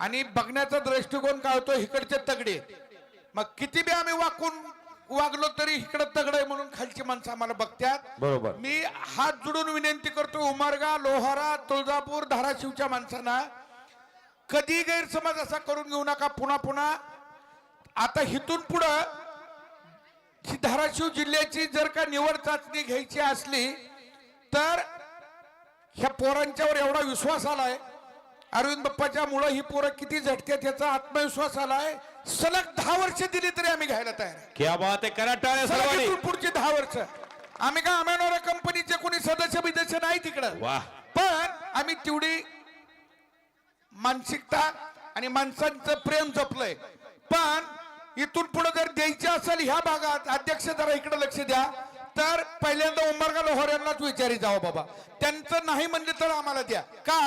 आणि बघण्याचा दृष्टिकोन काय होतो? इकडचे तगडे. मग किती बी आम्ही वाकून वागलो तरी इकडे तगड आहे म्हणून खालची माणसं आम्हाला बघतात. बरोबर. मी हात जोडून विनंती करतो उमरगा लोहारा तुळजापूर धाराशिवच्या माणसांना कधी गैरसमज असा करून घेऊ नका पुन्हा पुन्हा. आता इथून पुढं ही धाराशिव जिल्ह्याची जर का निवड चाचणी घ्यायची असली तर ह्या पोरांच्यावर एवढा विश्वास आलाय. अरविंद बाप्पाच्या मुळे ही पोरं किती झटक्यात याचा आत्मविश्वास आलाय? सलग दहा वर्ष दिली तरी आम्ही घ्यायला तयार आहे. क्या बात आहे करा टाळ्या सलग सर्वांनी. इथून पुढची दहा वर्ष. आम्ही का अमेनोरा कंपनीचे कोणी सदस्य विदस्य नाही तिकडं. पण आम्ही तेवढी मानसिकता आणि माणसांचं प्रेम जपलंय. पण इथून पुढे जर द्यायची असेल ह्या भागात अध्यक्ष जरा इकडे लक्ष द्या. तर पहिल्यांदा उमरगा लोहार यांनाच विचारी जावं बाबा. त्यांचं नाही म्हणले तर आम्हाला द्या. का?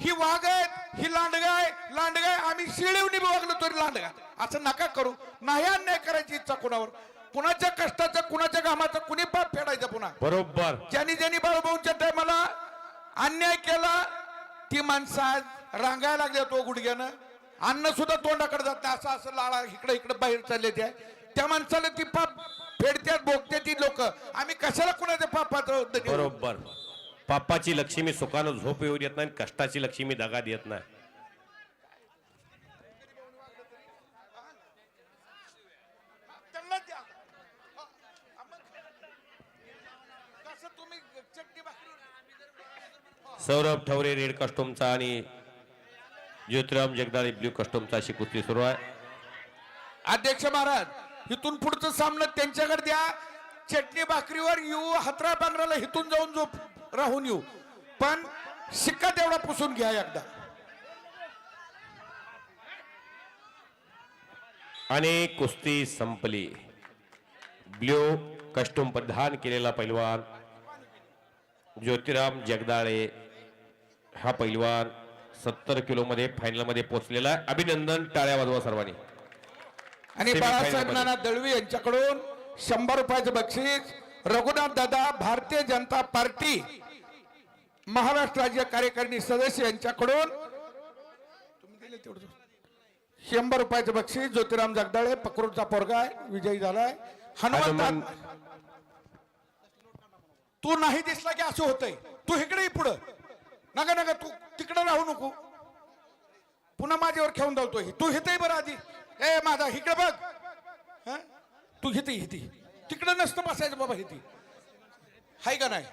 ही वाघ आहेत ही लांडगा आहे लांडगा आहे आम्ही शिळीवनी बी वागलो तरी लांडगा असं नका करू. नाही अन्याय करायची इच्छा कुणावर? कुणाच्या कष्टाचं कुणाच्या कामाचं कुणी पाप फेडायचं पुन्हा? बरोबर. ज्यांनी ज्यांनी बाळूभाऊच्या टायमाला अन्याय केला ती माणसं आज रांगायला लागल्या तो गुडघ्यानं. अन्न सुद्धा तोंडाकडे जात नाही. असं असं लाळा इकडे इकडे बाहेर चालले त्या. त्या माणसाला ती पाप फेडत्यात बोगते ती लोक. आम्ही कशाला कुणाच्या देऊ? बरोबर. पापाची लक्ष्मी सुखानं झोप येऊ देत नाही कष्टाची लक्ष्मी दगा देत नाही. सौरभ ठवरे रेड कस्टमचा आणि ज्योतिराम जगदाळे ब्ल्यू कस्टमचा अशी कुस्ती सुरू आहे. अध्यक्ष महाराज इथून पुढचं सामना त्यांच्याकडे द्या. चटणी भाकरीवर येऊ हतरा पांघराला इथून जाऊन झोप. राहून येऊ. पण शिक्का तेवढा पुसून घ्या एकदा. आणि कुस्ती संपली. ब्ल्यू कस्टोम प्रधान केलेला पैलवान ज्योतिराम जगदाळे हा पैलवान सत्तर किलो मध्ये फायनलमध्ये पोहोचलेला आहे. अभिनंदन टाळ्या वाजवा सर्वांनी. आणि बाळासाहेब. नाना दळवी यांच्याकडून शंभर रुपयाचं बक्षीस रघुनाथ दादा भारतीय जनता पार्टी महाराष्ट्र राज्य कार्यकारिणी सदस्य यांच्याकडून शंभर रुपयाचं बक्षीस ज्योतिराम जगदाळे पक्रूरचा पोरगा आहे विजयी झालाय. हनुमंत हनुमंत. तू नाही दिसला की असं होतंय. तू इकडे पुढं. नका नका तू तिकडे राहू नको. पुन्हा माझ्यावर खेळून धावतोय तू हिते बरं आधी. ए माझा इकडे बघ. हं? तू हिते हिती तिकडं नसतं बसायचं बाबा ती. हाय का नाही?